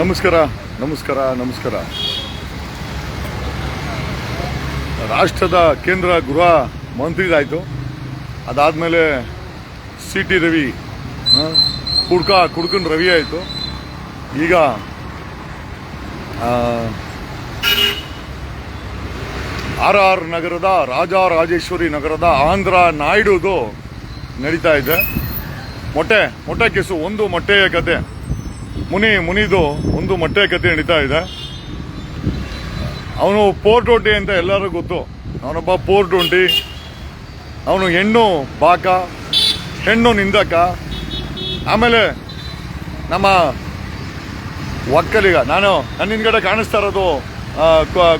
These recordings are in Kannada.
ನಮಸ್ಕಾರ ನಮಸ್ಕಾರ ನಮಸ್ಕಾರ. ರಾಷ್ಟ್ರದ ಕೇಂದ್ರ ಗೃಹ ಮಂತ್ರಿದಾಯಿತು ಅದಾದಮೇಲೆ ಸಿ ಟಿ ರವಿ ಕುಡ್ಕ, ಕುಡ್ಕನ್ ರವಿ ಆಯಿತು. ಈಗ ಆರ್ ಆರ್ ನಗರದ ರಾಜರಾಜೇಶ್ವರಿ ನಗರದ ಆಂಧ್ರ ನಾಯ್ಡುದು ನಡೀತಾ ಇದೆ. ಮೊಟ್ಟೆ ಮೊಟ್ಟೆ ಕೇಸು, ಒಂದು ಮೊಟ್ಟೆಯ ಕತೆ ಮುನಿ, ಮುನಿದು ಒಂದು ಮೊಟ್ಟೆ ಕತೆ ನಡೀತಾ ಇದೆ. ಅವನು ಪೋರ್ ಟ್ವೆಂಟಿ ಅಂತ ಎಲ್ಲರಿಗೂ ಗೊತ್ತು. ಅವನೊಬ್ಬ ಪೋರ್ ಟ್ವೆಂಟಿ. ಅವನು ಹೆಣ್ಣು ಬಾಕ, ಹೆಣ್ಣು ನಿಂದಕ. ಆಮೇಲೆ ನಮ್ಮ ಒಕ್ಕಲಿಗ, ನಾನು ನನ್ನ ಹಿಂದ್ಗಡೆ ಕಾಣಿಸ್ತಾ ಇರೋದು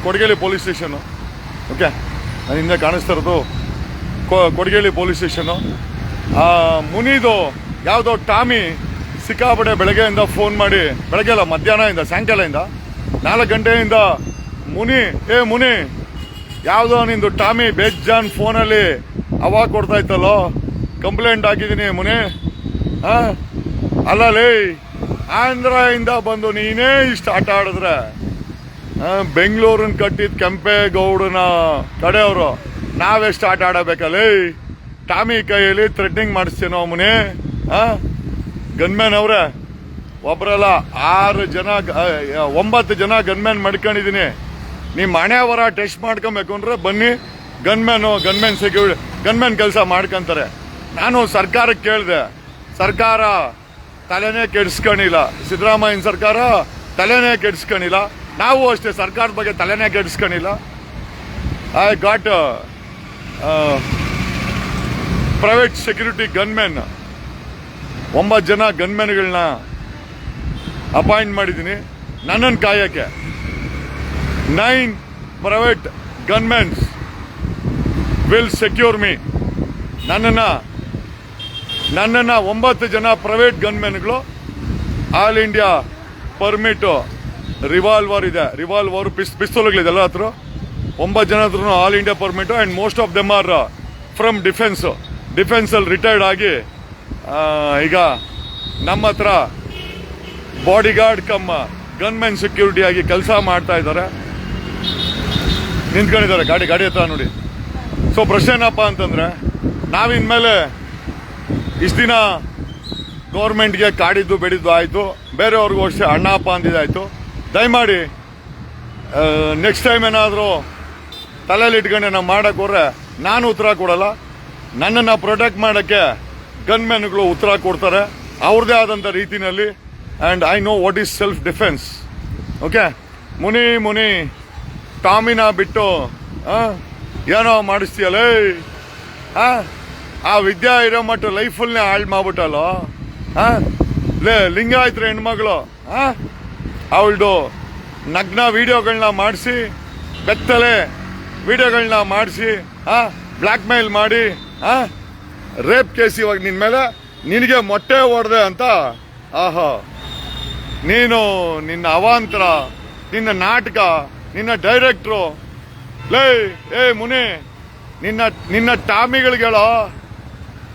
ಕೊಡಗೇಲಿ ಪೊಲೀಸ್ ಸ್ಟೇಷನು. ಓಕೆ? ನನ್ನ ಹಿಂದೆ ಕಾಣಿಸ್ತಾ ಇರೋದು ಕೊಡಗೇಲಿ ಪೊಲೀಸ್ ಸ್ಟೇಷನು. ಮುನಿದು ಯಾವುದೋ ಟಾಮಿ ಸಿಕ್ಕಾಪಟ್ಟೆ ಬೆಳಗ್ಗೆಯಿಂದ ಫೋನ್ ಮಾಡಿ, ಬೆಳಗ್ಗೆ ಅಲ್ಲ, ಮಧ್ಯಾಹ್ನದಿಂದ, ಸಾಯಂಕಾಲದಿಂದ, ನಾಲ್ಕು ಗಂಟೆಯಿಂದ, ಮುನಿ, ಏ ಮುನಿ, ಯಾವುದೋ ನಿಂದು ಟಾಮಿ ಬೇಜಾನ್ ಫೋನಲ್ಲಿ ಅವಾಗ ಕೊಡ್ತಾ ಇತ್ತಲ್ಲೋ? ಕಂಪ್ಲೇಂಟ್ ಹಾಕಿದ್ದೀನಿ ಮುನಿ. ಹಾಂ ಅಲ್ಲ ಲೇ, ಆಂಧ್ರದಿಂದ ಬಂದು ನೀನೇ ಇಷ್ಟು ಆಟ ಆಡಿದ್ರೆ. ಬೆಂಗಳೂರನ್ನ ಕಟ್ಟಿದ ಕೆಂಪೇಗೌಡನ ಕಡೆಯವರು ನಾವೆಷ್ಟು ಆಟ ಆಡಬೇಕಲ್ಲ ಟಾಮಿ ಕೈಯಲ್ಲಿ ಥ್ರೆಡ್ನಿಂಗ್ ಮಾಡಿಸ್ತೀನೋ ಮುನಿ? ಆ? ಗನ್ಮ್ಯಾನ್ ಅವರೇ ಒಬ್ಬರಲ್ಲ ಆರು ಜನ ಒಂಬತ್ತು ಜನ ಗನ್ಮ್ಯಾನ್ ಮಾಡ್ಕೊಂಡಿದ್ದೀನಿ ನಿಮ್ಮ ಹೊರ ಟೆಸ್ಟ್ ಮಾಡ್ಕೊಬೇಕು ಅಂದ್ರೆ ಬನ್ನಿ, ಗನ್ಮ್ಯಾನು ಗನ್ಮ್ಯಾನ್ ಸೆಕ್ಯೂರಿಟಿ ಗನ್ಮ್ಯಾನ್ ಕೆಲಸ ಮಾಡ್ಕೊಂತಾರೆ. ನಾನು ಸರ್ಕಾರಕ್ಕೆ ಕೇಳಿದೆ, ಸರ್ಕಾರ ತಲೆನೇ ಕೆಡಿಸ್ಕೊಂಡಿಲ್ಲ. ಸಿದ್ದರಾಮಯ್ಯನ ಸರ್ಕಾರ ತಲೆನೇ ಕೆಡಿಸ್ಕೊಂಡಿಲ್ಲ. ನಾವು ಅಷ್ಟೇ ಸರ್ಕಾರದ ಬಗ್ಗೆ ತಲೆನೇ ಕೆಡಿಸ್ಕೊಂಡಿಲ್ಲ. I got private security gunmen ಒಂಬತ್ತು ಜನ ಗನ್ಮೆನ್ಗಳನ್ನ ಅಪಾಯಿಂಟ್ ಮಾಡಿದ್ದೀನಿ. ನನ್ನನ್ನು ಕಾಯೋಕ್ಕೆ. Nine private gunmens will secure me. ನನ್ನನ್ನು ನನ್ನನ್ನು ಒಂಬತ್ತು ಜನ ಪ್ರೈವೇಟ್ ಗನ್ಮೆನ್ಗಳು ಆಲ್ ಇಂಡಿಯಾ ಪರ್ಮಿಟು ರಿವಾಲ್ವರ್ ಇದೆ. ರಿವಾಲ್ವರು ಪಿಸ್ ಪಿಸ್ತೂಲ್ಗಳಿದೆ ಎಲ್ಲ ಹತ್ರ ಒಂಬತ್ತು ಜನ ಹತ್ರ all India permit and most of them are, from defence. ಡಿಫೆನ್ಸಲ್ಲಿ retired ಆಗಿ ಈಗ ನಮ್ಮ ಹತ್ರ ಬಾಡಿಗಾರ್ಡ್ ಕಮ್ಮ ಗನ್ಮೆನ್ ಸೆಕ್ಯೂರಿಟಿ ಆಗಿ ಕೆಲಸ ಮಾಡ್ತಾ ಇದ್ದಾರೆ. ನಿಂತ್ಕೊಂಡಿದ್ದಾರೆ, ಗಾಡಿ ಗಾಡಿ ಹತ್ರ ನೋಡಿ. ಸೊ ಪ್ರಶ್ನೆ ಏನಪ್ಪ ಅಂತಂದ್ರೆ ನಾವಿನ್ಮೇಲೆ ಇಷ್ಟು ದಿನ ಗೌರ್ಮೆಂಟ್ಗೆ ಕಾಡಿದ್ದು ಬೆಳೆದು ಆಯಿತು, ಬೇರೆಯವ್ರಿಗೂ ವರ್ಷ ಅಣ್ಣ, ಅಪ್ಪ ಅಂದಿದ್ದಾಯ್ತು ದಯಮಾಡಿ ನೆಕ್ಸ್ಟ್ ಟೈಮ್ ಏನಾದರೂ ತಲೆಯಲ್ಲಿ ಇಟ್ಕೊಂಡು ನಾವು ಮಾಡೋಕ್ಕೆ ಹೋದ್ರೆ ನಾನು ಉತ್ತರ ಕೊಡಲ್ಲ. ನನ್ನನ್ನು ಪ್ರೊಟೆಕ್ಟ್ ಮಾಡೋಕ್ಕೆ ಗನ್ಮೆನ್ಗಳು ಉತ್ತರ ಕೊಡ್ತಾರೆ. ಅವ್ರದ್ದೇ ಆದಂಥ ರೀತಿನಲ್ಲಿ. And I know what is self defence okay Muni Muni, ಟಾಮಿನ ಬಿಟ್ಟು ಏನೋ ಮಾಡಿಸ್ತೀಯಲ್ಲ? ಆ ಆ ವಿದ್ಯಾ ಇರೋ ಮಟ್ಟ ಲೈಫಲ್ಲೇ ಹಾಳು ಮಾಡ್ಬಿಟ್ಟಲ್ಲ? ಹಾಂ ಲೇ, ಲಿಂಗಾಯತ್ರ ಹೆಣ್ಮಗಳು ಹಾಂ ಅವಳದು ನಗ್ನ ವಿಡಿಯೋಗಳನ್ನ ಮಾಡಿಸಿ, ಬೆತ್ತಲೆ ವಿಡಿಯೋಗಳನ್ನ ಮಾಡಿಸಿ ಹಾಂ ಬ್ಲ್ಯಾಕ್ ಮೇಲ್ ಮಾಡಿ, ಆ ರೇಪ್ ಕೇಸ್ ಇವಾಗ ನಿನ್ ಮೇಲೆ ನಿನಗೆ ಮೊಟ್ಟೆ ಹೊಡೆದೆ ಅಂತ? ಆಹಾ. ನೀನು ನಿನ್ನ ಅವಾಂತರ, ನಿನ್ನ ನಾಟಕ, ನಿನ್ನ ಡೈರೆಕ್ಟ್ರು. ಲೇ, ಏ ಮುನಿ, ನಿನ್ನ ನಿನ್ನ ಟಾಮಿಗಳಿಗೇಳೋ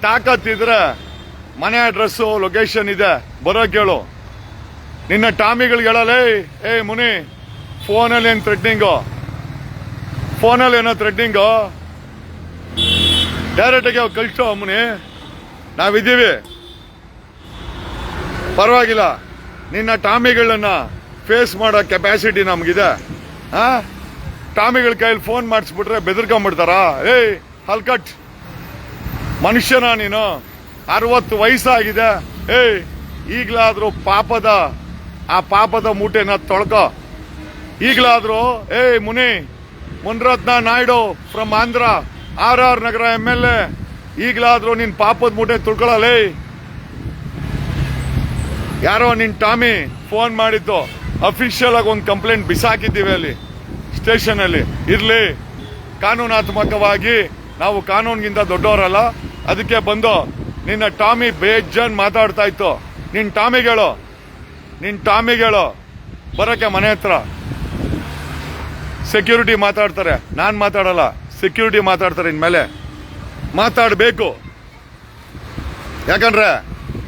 ತಾಕತ್ತಿದ್ರೆ ಮನೆ ಅಡ್ರೆಸ್ಸು ಲೊಕೇಶನ್ ಇದೆ, ಬರೋ ಹೇಳು ನಿನ್ನ ಟಾಮಿಗಳಿಗೇಳಲೇ ಏ ಮುನಿ, ಫೋನಲ್ಲಿ ಏನು ಥ್ರೆಡ್ನಿಂಗು ಫೋನಲ್ಲಿ ಏನೋ ಥ್ರೆಡ್ನಿಂಗು ಡೈರೆಕ್ಟಾಗಿ ಕಳಿಸೋ ಅಮ್ಮನಿ. ನಾವಿದ್ದೀವಿ. ಪರವಾಗಿಲ್ಲ. ನಿನ್ನ ಟಾಮಿಗಳನ್ನ ಫೇಸ್ ಮಾಡೋ ಕೆಪಾಸಿಟಿ ನಮಗಿದೆ. ಹಾ? ಟಾಮಿಗಳ ಕೈಯಲ್ಲಿ ಫೋನ್ ಮಾಡಿಸ್ಬಿಟ್ರೆ ಬೆದರ್ಕೊಂಡ್ಬಿಡ್ತಾರ ಏಯ್, ಹಲ್ಕಟ್. ಮನುಷ್ಯನ ನೀನು. ಅರವತ್ತು ವಯಸ್ಸಾಗಿದೆ. ಏಯ್, ಈಗಲಾದರೂ ಪಾಪದ, ಆ ಪಾಪದ ಮೂಟೆನ ತೊಳ್ಕೊ. ಈಗಲಾದರೂ, ಏಯ್ Muni, Munirathna Naidu from Andhra R R Nagar M L A ಈಗಲಾದ್ರೂ ನಿನ್ ಪಾಪದ ಮೂಟೆ ತುಳ್ಕೊಳ್ಳಲೇ. ಯಾರೋ ನಿನ್ ಟಾಮಿ ಫೋನ್ ಮಾಡಿದ್ದು ಅಫಿಷಿಯಲ್ ಆಗಿ ಒಂದು ಕಂಪ್ಲೇಂಟ್ ಬಿಸಾಕಿದ್ದೀವಿ ಅಲ್ಲಿ ಸ್ಟೇಷನ್ ಅಲ್ಲಿ ಇರ್ಲಿ, ಕಾನೂನಾತ್ಮಕವಾಗಿ ನಾವು ಕಾನೂನಿಗಿಂತ ದೊಡ್ಡವರಲ್ಲ, ಅದಕ್ಕೆ ಬಂದು ನಿನ್ನ ಟಾಮಿ ಬೇಜನ್ ಮಾತಾಡ್ತಾ ಇತ್ತು. ನಿನ್ ಟಾಮಿಗಳು ನಿನ್ ಟಾಮಿಗಳು, ಬರಕ್ಕೆ ಮನೆ ಹತ್ರ. ಸೆಕ್ಯೂರಿಟಿ ಮಾತಾಡ್ತಾರೆ, ನಾನು ಮಾತಾಡಲ್ಲ. ಸೆಕ್ಯೂರಿಟಿ ಮಾತಾಡ್ತಾರೆ ಇನ್ಮೇಲೆ. ಮಾತಾಡಬೇಕು. ಯಾಕಂದ್ರೆ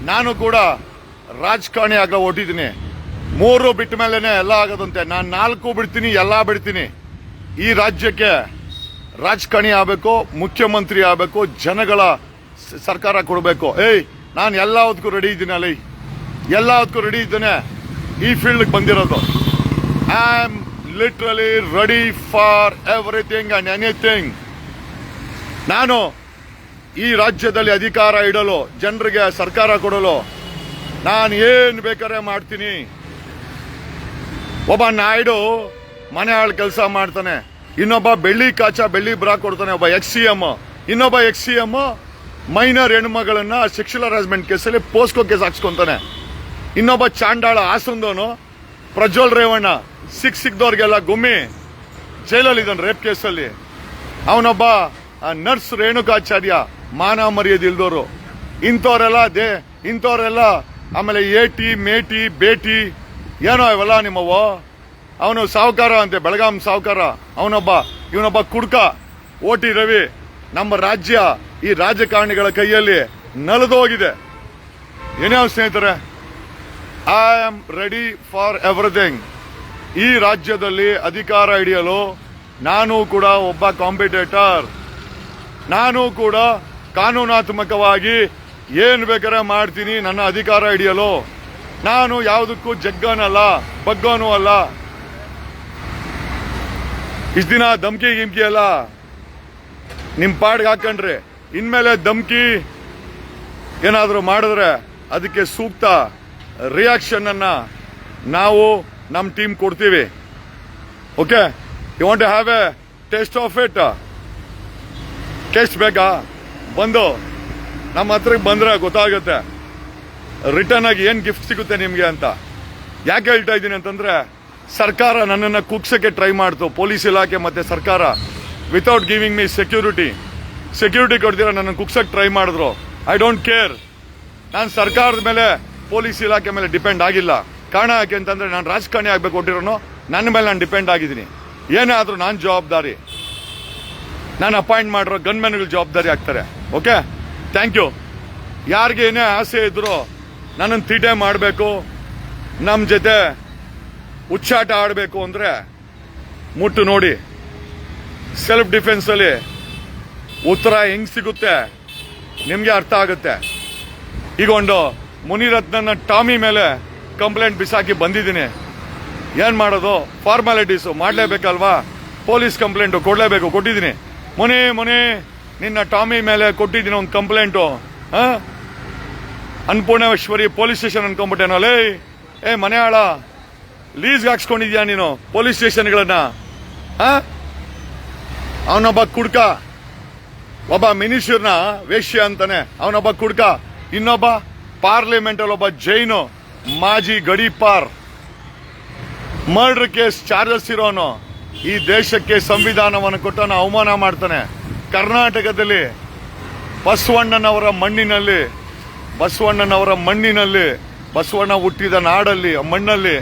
ನಾನು ಕೂಡ ರಾಜಕಾರಣಿ ಆಗ ಹೊಟ್ಟಿದ್ದೀನಿ ಮೂರು ಬಿಟ್ಟ ಮೇಲೆನೆ ಎಲ್ಲ ಆಗೋದಂತೆ. ನಾನು ನಾಲ್ಕು ಬಿಡ್ತೀನಿ, ಎಲ್ಲ ಬಿಡ್ತೀನಿ. ಈ ರಾಜ್ಯಕ್ಕೆ ರಾಜಕಾರಣಿ ಆಗಬೇಕು, ಮುಖ್ಯಮಂತ್ರಿ ಆಗಬೇಕು, ಜನಗಳ ಸರ್ಕಾರ ಕೊಡಬೇಕು. ಏಯ್, ನಾನು ಎಲ್ಲ ಎಲ್ಲದಕ್ಕೂ ರೆಡಿ ಇದ್ದೀನಿ ಅಲ್ಲಿ ಎಲ್ಲದಕ್ಕೂ ರೆಡಿ ಇದ್ದೇನೆ ಈ ಫೀಲ್ಡ್ಗೆ ಬಂದಿರೋದು. I am literally ready for everything and anything ನಾನು ಈ ರಾಜ್ಯದಲ್ಲಿ ಅಧಿಕಾರ ಇಡಲು, ಜನರಿಗೆ ಸರ್ಕಾರ ಕೊಡಲು ನಾನು ಏನು ಬೇಕಾದ್ರೆ ಮಾಡ್ತೀನಿ. ಒಬ್ಬ ನಾಯ್ಡು ಮನೆ ಹಾಳು ಕೆಲಸ ಮಾಡ್ತಾನೆ, ಇನ್ನೊಬ್ಬ ಬೆಳ್ಳಿ ಕಾಚ ಬೆಳ್ಳಿ ಬ್ರಾ ಕೊಡ್ತಾನೆ, ಒಬ್ಬ ಎಕ್ಸ್ ಸಿ ಎಂ ಇನ್ನೊಬ್ಬ ಎಕ್ಸ್ ಸಿ ಎಂ ಮೈನರ್ ಹೆಣ್ಮಗಳನ್ನು ಸೆಕ್ಷುಲ್ ಹರಾಸ್ಮೆಂಟ್ ಕೇಸಲ್ಲಿ ಪೋಸ್ಕೋ ಕೇಸ್ ಹಾಕ್ಸ್ಕೊತಾನೆ. ಇನ್ನೊಬ್ಬ ಚಾಂಡಾಳ ಹಾಸಂದವನು ಪ್ರಜ್ವಲ್ ರೇವಣ್ಣ, ಸಿಕ್ ಸಿಕ್ದವ್ರಿಗೆಲ್ಲ ಗುಮ್ಮಿ, ಜೈಲಲ್ಲಿ ಇದ್ದಾನೆ ರೇಪ್ ಕೇಸಲ್ಲಿ. ಅವನೊಬ್ಬ ನರ್ಸ್ ರೇಣುಕಾಚಾರ್ಯ, ಮಾನ ಮರ್ಯಾದಿಲ್ದವರು ಇಂಥವರೆಲ್ಲ ದೇ, ಇಂಥವರೆಲ್ಲ ಆಮೇಲೆ ಏಟಿ, ಮೇಟಿ, ಬೇಟಿ, ಏನೋ ಇವೆಲ್ಲ ನಿಮ್ಮವ ಅವನು ಸಾಹುಕಾರ ಅಂತೆ, ಬೆಳಗಾಂ ಸಾವುಕಾರ. ಅವನೊಬ್ಬ, ಇವನೊಬ್ಬ ಕುಡ್ಕ, ಓಟಿ ರವಿ, ನಮ್ಮ ರಾಜ್ಯ ಈ ರಾಜಕಾರಣಿಗಳ ಕೈಯಲ್ಲಿ ನಲದೋಗಿದೆ ಏನೇ ಸ್ನೇಹಿತರೆ? I am ready for everything ಈ ರಾಜ್ಯದಲ್ಲಿ ಅಧಿಕಾರ ಹಿಡಿಯಲು ನಾನು ಕೂಡ ಒಬ್ಬ ಕಾಂಪಿಟೇಟರ್ ನಾನು ಕೂಡ ಕಾನೂನಾತ್ಮಕವಾಗಿ ಏನು ಬೇಕಾದ್ರೆ ಮಾಡ್ತೀನಿ, ನನ್ನ ಅಧಿಕಾರ ಹಿಡಿಯಲು. ನಾನು ಯಾವುದಕ್ಕೂ ಜಗ್ಗನಲ್ಲ, ಬಗ್ಗನೂ ಅಲ್ಲ. ಇಷ್ಟು ದಿನ ಧಮ್ಕಿ ಗಿಮ್ಕಿ ಅಲ್ಲ ನಿಮ್ ಪಾಡ್ಗೆ ಹಾಕಂಡ್ರಿ, ಇನ್ಮೇಲೆ ಧಮ್ಕಿ ಏನಾದರೂ ಮಾಡಿದ್ರೆ ಅದಕ್ಕೆ ಸೂಕ್ತ. ರಿಯಾಕ್ಷನ್ ಅನ್ನ ನಾವು ನಮ್ಮ ಟೀಮ್ ಕೊಡ್ತೀವಿ. Okay you want have a taste of it taste ಬೇಕಾ? ಬಂದು. ನಮ್ಮ ಹತ್ರಕ್ಕೆ ಬಂದ್ರೆ ಗೊತ್ತಾಗುತ್ತೆ. ರಿಟರ್ನ್ ಆಗಿ ಏನು ಗಿಫ್ಟ್ ಸಿಗುತ್ತೆ ನಿಮಗೆ ಅಂತ. ಯಾಕೆ ಹೇಳ್ತಾ ಇದ್ದೀನಿ ಅಂತಂದ್ರೆ, ಸರ್ಕಾರ ನನ್ನನ್ನು ಕುಗ್ಸೋಕ್ಕೆ ಟ್ರೈ ಮಾಡ್ತು. ಪೊಲೀಸ್ ಇಲಾಖೆ ಮತ್ತು ಸರ್ಕಾರ. Without giving me security security ಕೊಡ್ತೀರ ನನ್ನನ್ನು ಕುಗ್ಸಕ್ಕೆ ಟ್ರೈ ಮಾಡಿದ್ರು. ಐ ಡೋಂಟ್ ಕೇರ್ ನಾನು ಸರ್ಕಾರದ ಮೇಲೆ ಪೊಲೀಸ್ ಇಲಾಖೆ ಮೇಲೆ ಡಿಪೆಂಡ್ ಆಗಿಲ್ಲ. ಕಾರಣ ಯಾಕೆ ಅಂತಂದ್ರೆ ನಾನು ರಾಜಕಾರಣಿ ಆಗ್ಬೇಕು ಕೊಟ್ಟಿರೋನು ನನ್ನ ಮೇಲೆ ನಾನು ಡಿಪೆಂಡ್ ಆಗಿದ್ದೀನಿ. ಏನೇ ಆದರೂ ನಾನು ಜವಾಬ್ದಾರಿ. ನಾನು ಅಪಾಯಿಂಟ್ ಮಾಡಿರೋ ಗನ್ಮೆನ್ಗಳು ಜವಾಬ್ದಾರಿ ಆಗ್ತಾರೆ. ಓಕೆ? Thank you. ಯಾರಿಗೆ ಏನೇ ಆಸೆ ಇದ್ದರೂ ನನ್ನನ್ನು ತೀಟೆ ಮಾಡಬೇಕು. ನಮ್ಮ ಜೊತೆ ಉಚ್ಚಾಟ ಆಡಬೇಕು ಅಂದರೆ ಮುಟ್ಟು ನೋಡಿ. ಸೆಲ್ಫ್ ಡಿಫೆನ್ಸಲ್ಲಿ ಉತ್ತರ ಹೆಂಗೆ ಸಿಗುತ್ತೆ ನಿಮಗೆ ಅರ್ಥ ಆಗುತ್ತೆ. ಈಗ ಒಂದು ಮುನಿರತ್ನನ ಟಾಮಿ ಮೇಲೆ ಕಂಪ್ಲೇಂಟ್ ಬಿಸಾಕಿ ಬಂದಿದ್ದೀನಿ. ಏನು ಮಾಡೋದು? ಫಾರ್ಮಾಲಿಟೀಸು ಮಾಡಲೇಬೇಕಲ್ವಾ? ಪೊಲೀಸ್ ಕಂಪ್ಲೇಂಟು ಕೊಡಲೇಬೇಕು, ಕೊಟ್ಟಿದ್ದೀನಿ. ಮುನಿ ಮುನಿ, ನಿನ್ನ ಟಾಮಿ ಮೇಲೆ ಕೊಟ್ಟಿದ್ದೀನಿ ಒಂದು ಕಂಪ್ಲೇಂಟು. ಅನ್ನಪೂರ್ಣೇಶ್ವರಿ ಪೊಲೀಸ್ ಸ್ಟೇಷನ್ ಅನ್ಕೊಂಬಿಟ್ಟೇನೋ ಲೇ, ಏ ಮನೆ ಆಳ ಲೀಸ್ಗೆ ಹಾಕ್ಸ್ಕೊಂಡಿದ್ಯಾ ನೀನು ಪೊಲೀಸ್ ಸ್ಟೇಷನ್ಗಳನ್ನ? ಅವನೊಬ್ಬ ಕುಡ್ಕ. ಒಬ್ಬ ಮಿನಿಸ್ಟರ್ನ ವೇಶ್ಯ ಅಂತಾನೆ. ಅವನೊಬ್ಬ ಕುಡ್ಕ. ಇನ್ನೊಬ್ಬ ಪಾರ್ಲಿಮೆಂಟ್ ಅಲ್ಲಿ ಒಬ್ಬ ಜೈನು, ಮಾಜಿ ಗಡಿಪಾರ್. ಮರ್ಡರ್ ಕೇಸ್ ಚಾರ್ಜಸ್ ಇರೋನು. ಈ ದೇಶಕ್ಕೆ ಸಂವಿಧಾನವನ್ನು ಕೊಟ್ಟವನು ಅವಮಾನ ಮಾಡ್ತಾನೆ. ಕರ್ನಾಟಕದಲ್ಲಿ ಬಸವಣ್ಣನವರ ಮಣ್ಣಿನಲ್ಲಿ ಬಸವಣ್ಣನವರ ಮಣ್ಣಿನಲ್ಲಿ, ಬಸವಣ್ಣ ಹುಟ್ಟಿದ ನಾಡಲ್ಲಿ ಮಣ್ಣಲ್ಲಿ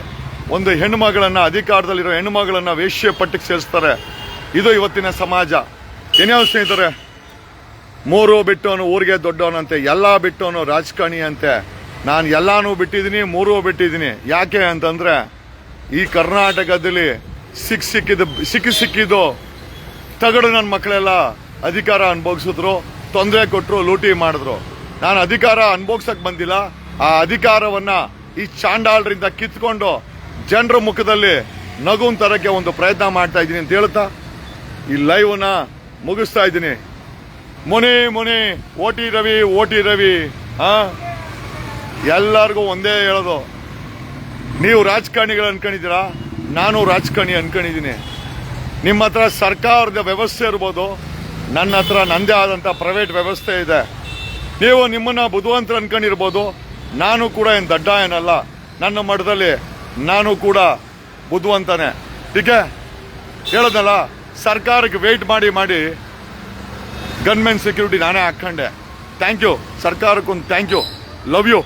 ಒಂದು ಹೆಣ್ಮಗಳನ್ನ ಅಧಿಕಾರದಲ್ಲಿರೋ ಹೆಣ್ಮಗಳನ್ನ ವೇಶ್ಯ ಪಟ್ಟಿಗೆ ಸೇರಿಸ್ತಾರೆ. ಇದು ಇವತ್ತಿನ ಸಮಾಜ. ಏನ್ಯಾವ ಸ್ನೇಹಿತರೆ? ಮೂರು ಬಿಟ್ಟವನು ಊರಿಗೆ ದೊಡ್ಡವನಂತೆ, ಎಲ್ಲ ಬಿಟ್ಟವನು ರಾಜಕಾರಣಿ ಅಂತೆ ನಾನು ಎಲ್ಲಾನು ಬಿಟ್ಟಿದ್ದೀನಿ, ಮೂರು ಬಿಟ್ಟಿದ್ದೀನಿ. ಯಾಕೆ ಅಂತಂದರೆ, ಈ ಕರ್ನಾಟಕದಲ್ಲಿ ಸಿಕ್ ಸಿಕ್ಕಿದ, ಸಿಕ್ಕಿ ಸಿಕ್ಕಿದ್ದು ತಗಡು ನನ್ನ ಮಕ್ಕಳೆಲ್ಲ ಅಧಿಕಾರ ಅನುಭವಿಸಿದ್ರು, ತೊಂದರೆ ಕೊಟ್ಟರು ಲೂಟಿ ಮಾಡಿದ್ರು. ನಾನು ಅಧಿಕಾರ ಅನುಭವಿಸೋಕೆ ಬಂದಿಲ್ಲ. ಆ ಅಧಿಕಾರವನ್ನು ಈ ಚಾಂಡಾಳರಿಂದ ಕಿತ್ಕೊಂಡು ಜನರ ಮುಖದಲ್ಲಿ ನಗುನ್ ತರಕ್ಕೆ ಒಂದು ಪ್ರಯತ್ನ ಮಾಡ್ತಾ ಇದ್ದೀನಿ ಅಂತ ಹೇಳ್ತಾ ಈ ಲೈವ್ನ ಮುಗಿಸ್ತಾ ಇದ್ದೀನಿ. ಮುನಿ ಮುನಿ, ಓಟಿ ರವಿ ಓಟಿ ರವಿ, ಹಾ? ಎಲ್ಲರಿಗೂ ಒಂದೇ ಹೇಳೋದು. ನೀವು ರಾಜಕಾರಣಿಗಳು ಅನ್ಕೊಂಡಿದ್ದೀರಾ? ನಾನು ರಾಜಕಾರಣಿ ಅನ್ಕೊಂಡಿದ್ದೀನಿ. ನಿಮ್ಮ ಹತ್ರ ಸರ್ಕಾರದ ವ್ಯವಸ್ಥೆ ಇರ್ಬೋದು. ನನ್ನ ಹತ್ರ ನನ್ನದೇ ಆದಂಥ ಪ್ರೈವೇಟ್ ವ್ಯವಸ್ಥೆ ಇದೆ. ನೀವು ನಿಮ್ಮನ್ನು ಬುದ್ಧಿವಂತರು ಅನ್ಕೊಂಡಿರ್ಬೋದು. ನಾನು ಕೂಡ ಏನು ದಡ್ಡ ಏನಲ್ಲ. ನನ್ನ ಮಠದಲ್ಲಿ ನಾನು ಕೂಡ ಬುದ್ಧಿವಂತನೇ. ಟೀಕೆ ಹೇಳೋದಲ್ಲ, ಸರ್ಕಾರಕ್ಕೆ ವೆಯ್ಟ್ ಮಾಡಿ ಮಾಡಿ. ಗನ್ಮೆನ್ ಸೆಕ್ಯೂರಿಟಿ ನಾನೇ ಹಾಕ್ಕೊಂಡೆ. ಥ್ಯಾಂಕ್ ಯು ಸರ್ಕಾರಕ್ಕೊಂದು ಥ್ಯಾಂಕ್ ಯು ಲವ್ ಯು